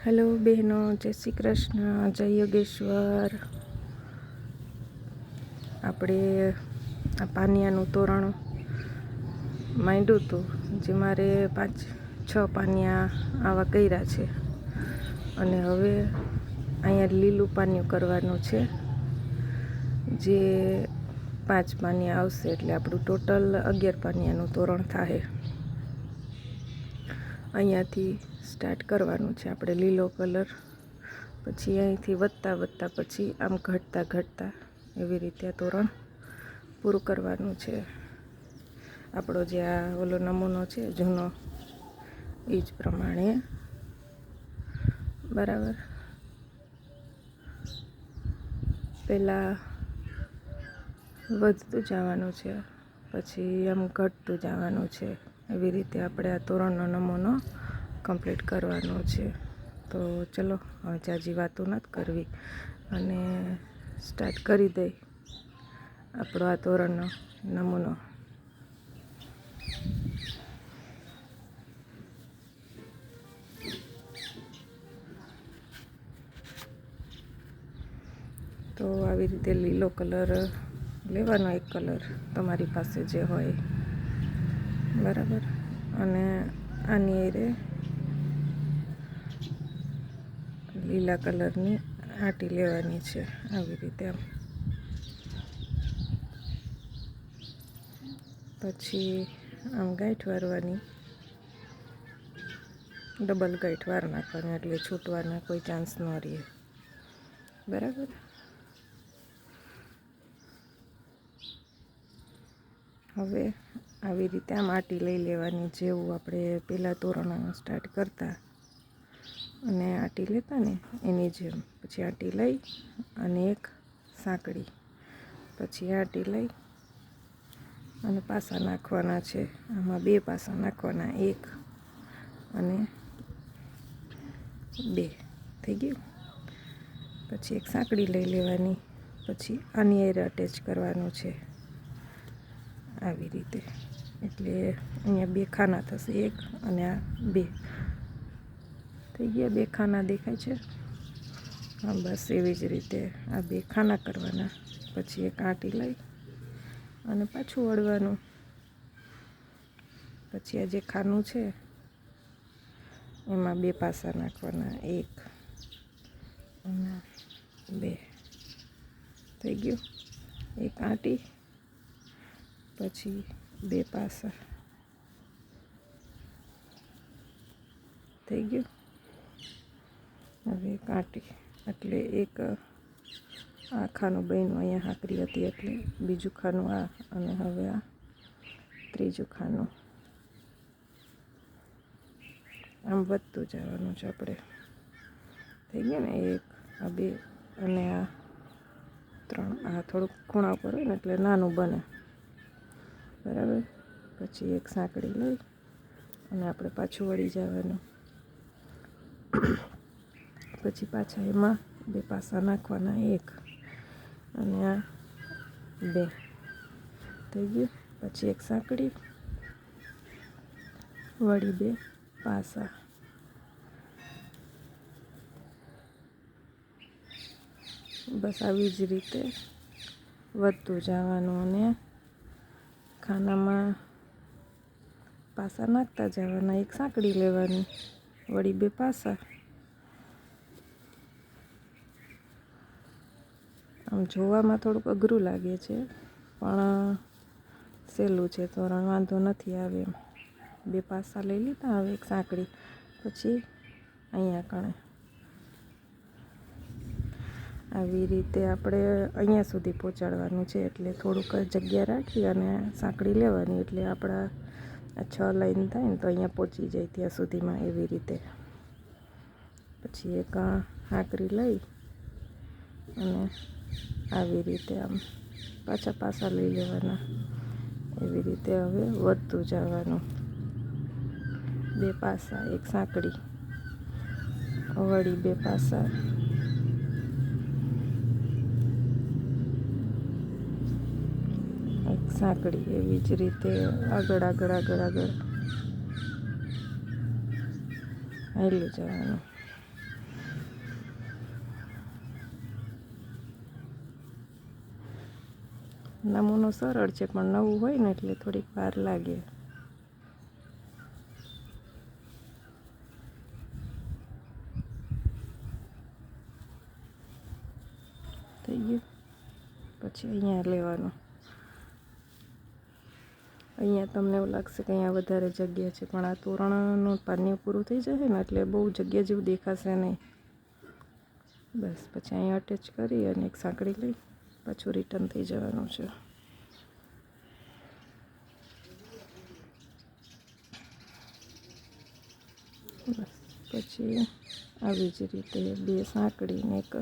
Hello બહેનો, જય શ્રી કૃષ્ણ, જય યોગેશ્વર. આપણે આ પાનિયાનું તોરણ માંડ્યું હતું, જે મારે પાંચ છ પાનિયા આવા કર્યા છે. અને હવે અહીંયા લીલું પાનિયું કરવાનું છે, જે પાંચ પાનિયા આવશે એટલે આપણું ટોટલ અગિયાર પાનિયાનું તોરણ થાય અહીંયાથી સ્ટાર્ટ કરવાનું છે આપણે લીલો કલર પછી અહીંથી વધતા વધતા પછી આમ ઘટતા ઘટતા એવી રીતે આ તોરણ પૂરું કરવાનું છે. આપણો જે આ ઓલો નમૂનો છે, જૂનો, એ જ પ્રમાણે. બરાબર? પહેલાં વધતું જવાનું છે, પછી આમ ઘટતું જવાનું છે. એવી રીતે આપણે આ તોરણનો નમૂનો કમ્પ્લીટ કરવાનો છે. તો ચલો, હવે જાજી વાતો નથી કરવી. અને સ્ટાર્ટ કરી દઈ આપણો આ તોરણનો નમૂનો. તો આવી રીતે લીલો કલર, લેવાનો એક કલર તમારી પાસે જે હોય બરાબર. અને આની એરે લીલા કલરની આટી લેવાની છે આવી રીતે આમ. પછી આમ ગાંઠ વારવાની. ડબલ ગાંઠ વાર નાખવાની એટલે છૂટવાના કોઈ ચાન્સ ન રહે. બરાબર? હવે આવી રીતે આ માટી લઈ લેવાની જેવું આપણે પહેલાં તોરણ સ્ટાર્ટ કરતા. અને આટી લેતા ને એની જેમ. પછી આટી લઈ અને એક સાંકડી પછી આટી લઈ અને પાસા નાખવાના છે. આમાં બે પાસા નાખવાના, એક અને બે. થઈ ગયું? પછી એક સાંકડી લઈ લેવાની. પછી આની અટેચ કરવાનું છે. આવી રીતે. એટલે અહીંયા બે ખાના થશે, એક અને આ બે. થઈ ગયા, બે ખાના દેખાય છે. હા, બસ એવી જ રીતે આ બે ખાના કરવાના. પછી એક આંટી લઈ અને પાછું વળવાનું. પછી આ જે ખાનું છે, એમાં બે પાસા નાખવાના, એક અને બે. થઈ ગયું. એક આંટી, પછી બે પાસા. થઈ ગયું? હવે કાંટી. એટલે એક આ ખાનું બહેનું અહીંયા હાકરી હતી, એટલે બીજું ખાનું આ અને હવે આ ત્રીજું ખાનું. આમ વધતું જવાનું છે આપણે. થઈ ગયું ને એક, આ બે અને આ ત્રણ. આ થોડુંક ખૂણા ઉપર હોય ને એટલે નાનું બને. બરાબર? પછી એક સાંકળી લઈ અને આપણે પાછું વળી જવાનું. પછી પાછા એમાં બે પાસા નાખવાના, એક અને આ બે. થઈ ગયું? પછી એક સાંકળી, વળી બે પાસા. બસ આવી જ રીતે વધતું જવાનું અને ખાનામાં પાસા નાખતા જવાના, એક સાંકળી લેવાની, વળી બે પાસા. આમ જોવામાં થોડુંક અઘરું લાગે છે, પણ સહેલું છે તોરણ વાંધો નથી આવે બે પાસા લઈ લીધા, હવે એક સાંકળી પછી અહીંયા કણે. આવી રીતે આપણે અહીંયા સુધી પહોંચાડવાનું છે એટલે થોડુંક જગ્યા રાખી અને સાંકળી લેવાની એટલે આપણા છ લાઈન થાય ને તો અહીંયા પહોંચી જાય ત્યાં સુધીમાં એવી રીતે. પછી એક હાંકરી લઈ અને આવી રીતે આમ પાછા પાછા લઈ લેવાના. એવી રીતે હવે વધતું જવાનું. બે પાસા, એક સાંકળી. વળી બે પાસા. સાંકળી એવી જ રીતે આગળ આગળ આગળ આગળ. હાલ્યું જવાનું. નમૂનો સરળ છે, પણ નવું હોય ને એટલે થોડીક વાર લાગે. થઈ ગયું? પછી અહીંયા લેવાનું. અહીંયા તમને એવું લાગશે કે અહીંયા વધારે જગ્યા છે, પણ આ તોરણનું પાનિયું પૂરું થઈ જશે ને એટલે બહુ જગ્યા જેવું દેખાશે નહીં. બસ, પછી અહીંયા અટેચ કરી અને એક સાંકળી લઈ પાછું રિટર્ન થઈ જવાનું છે. બસ, પછી આવી જ રીતે બે સાંકળીને એક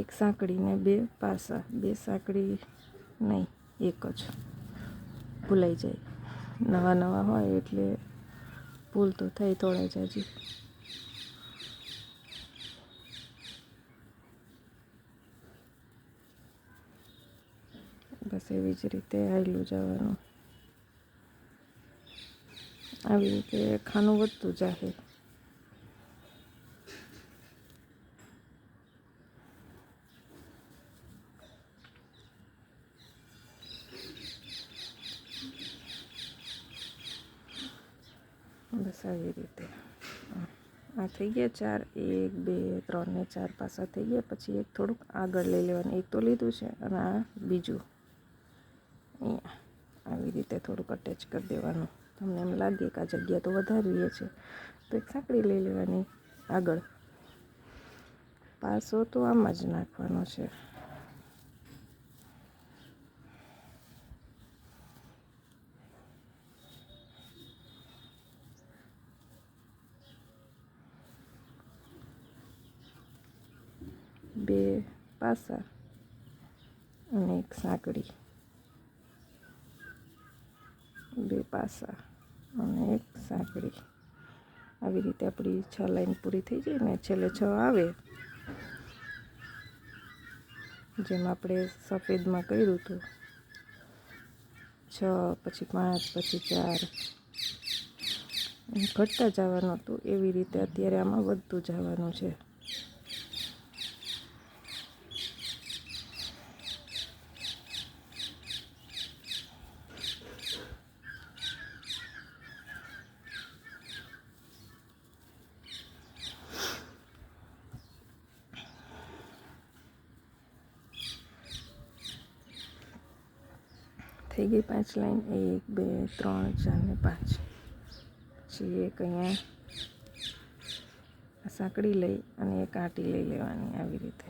એક સાંકળીને બે પાસા, બે સાંકળી નહીં, એક જ. ભૂલાઈ જાય. નવા નવા હોય એટલે ભૂલ તો થઈ થોડા જાજી બસ એવી જ રીતે આવેલું જવાનું. આવી રીતે ખાનું વધતું જાહે બસ આવી રીતે. આ થઈ ગયા ચાર, એક, બે, ત્રણ ને ચાર પાસા થઈ ગયા. પછી એક થોડુંક આગળ લઈ લેવાનું. એક તો લીધું છે અને આ બીજું. અહીંયા આવી રીતે થોડુંક અટેચ કરી દેવાનું. તમને એમ લાગે કે આ જગ્યા તો વધારીએ છે. તો એક સાંકળી લઈ લેવાની આગળ. પાસો તો આમાં જ નાખવાનો છે. બે પાસા અને એક સાંકડી. બે પાસા અને એક સાંકડી. આવી રીતે આપણી છ લાઈન પૂરી થઈ જાય ને છેલ્લે છ આવે. જેમ આપણે સફેદમાં કર્યું હતું. છ, પછી પાંચ, પછી ચાર. ઘટતા જવાનું હતું. એવી રીતે અત્યારે આમાં વધતું જવાનું છે. થઈ ગઈ પાંચ લાઈન. એક, બે, ત્રણ, ચાર ને પાંચ. પછી એક અહીંયા સાંકળી લઈ અને એક આટી લઈ લેવાની આવી રીતે.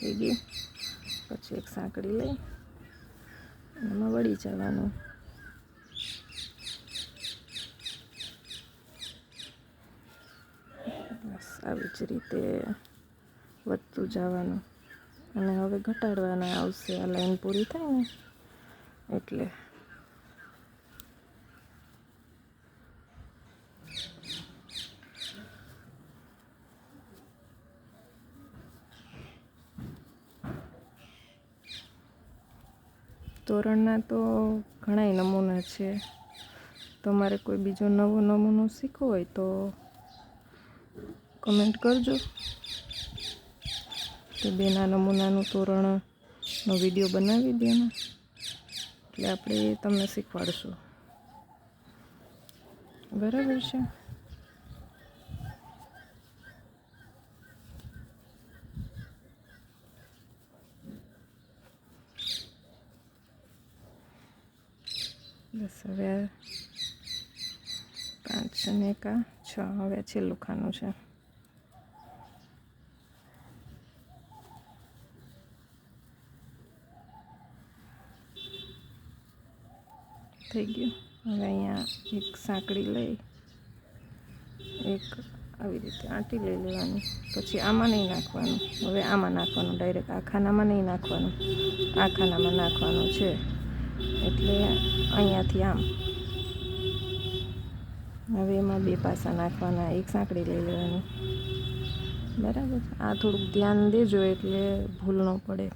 થઈ ગઈ. પછી એક સાંકળી લઈ એમાં વળી જવાનું. બસ, આવી જ રીતે વધતું જવાનું. અને હવે ઘટાડવાના આવશે આ લાઈન પૂરી થાય ને, એટલે. તોરણના તો ઘણાય નમૂના છે. તમારે કોઈ બીજો નવો નમૂનો શીખવો હોય તો કમેન્ટ કરજો. તો બેના નમૂનાનું તોરણનો વીડિયો બનાવી દે એટલે આપણે તમને શીખવાડશું. બરાબર છે? બસ હવે પાંચ અને એકા છ. હવે છેલ્લું ખાનું છે. થઈ ગયું. હવે અહીંયા એક સાંકળી લઈ, એક આવી રીતે આંટી લઈ લેવાની. પછી આમાં નહીં નાખવાનું. હવે આમાં નાખવાનું ડાયરેક્ટ આ ખાનામાં નહીં નાખવાનું. આ ખાનામાં નાખવાનું છે. એટલે અહીંયાથી આમ. હવે એમાં બે પાસા નાખવાના, એક સાંકળી લઈ લેવાની. બરાબર આ થોડુંક ધ્યાન દેજો એટલે ભૂલ ન પડે.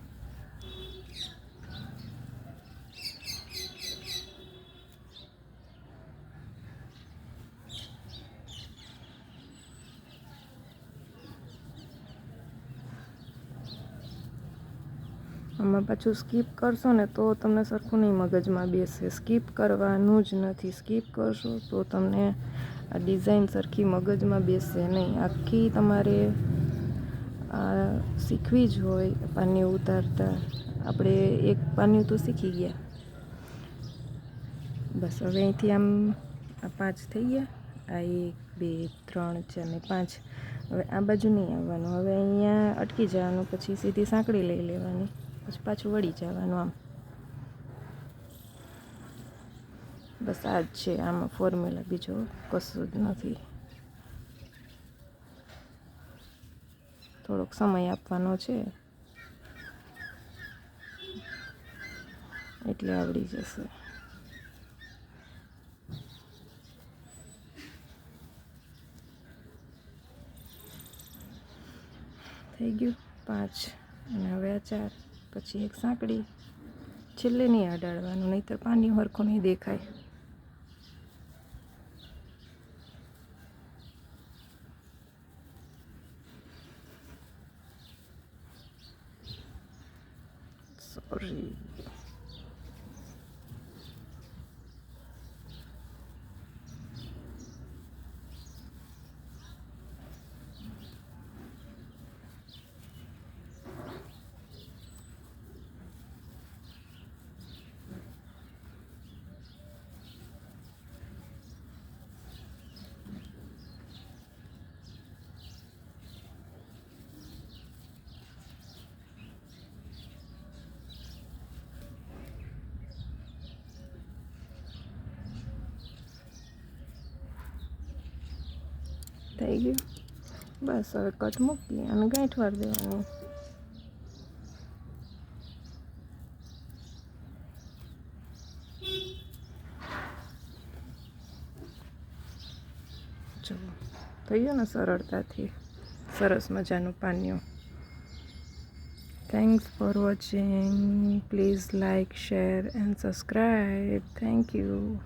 આમાં પાછું સ્કીપ કરશો ને તો તમને સરખું નહીં મગજમાં બેસે. સ્કીપ કરવાનું જ નથી. સ્કીપ કરશો તો તમને આ ડિઝાઇન સરખી મગજમાં બેસશે નહીં. આખી તમારે આ શીખવી જ હોય પાની ઉતારતા. આપણે એક પાની તો શીખી ગયા. બસ હવે અહીંથી આમ આ પાંચ થઈ ગયા. આ એક, બે, ત્રણ, ચાર ને પાંચ. હવે આ બાજુ નહીં આવવાનું. હવે અહીંયા અટકી જવાનું, પછી સીધી સાંકળી લઈ લેવાની. પછી પાછું વળી જવાનું આમ. બસ આ જ છે, આમાં ફોર્મ્યુલા બીજો કશું જ નથી. થોડોક સમય આપવાનો છે. એટલે આવડી જશે. થઈ ગયું પાંચ અને હવે આ ચાર. પછી એક સાંકડી છેલ્લે નહીં અડાડવાનું નહીંતર પાણી હરખું નહીં દેખાય. સોરી થઈ ગયું. બસ હવે કટ મૂકી અને ગાંઠ વાર દેવાની થઈ ગયું ને સરળતાથી. સરસ મજાનું પાન્યું. Thanks for watching please like share and subscribe thank you